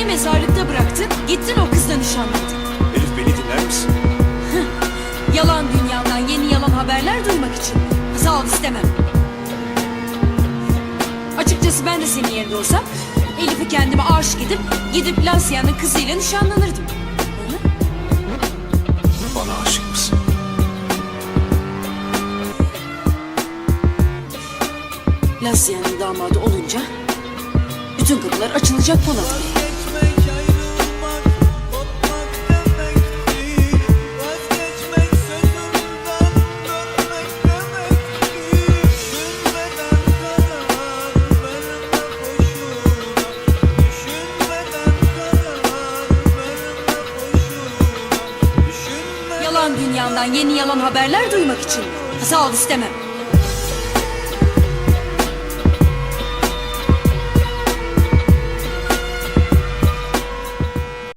Beni mezarlıkta bıraktın, gittin o kızla nişanlandın. Elif beni dinler misin? Yalan dünyadan yeni yalan haberler duymak için. Sağ ol istemem. Açıkçası ben de senin yerinde olsam Elif'i kendime aşık edip gidip Lasya'nın kızıyla nişanlanırdım. Bana aşık mısın? Lasya'nın damadı olunca bütün kapılar açılacak Polat Bey. Yalan dünyadan yeni yalan haberler duymak için. Sağ ol istemem.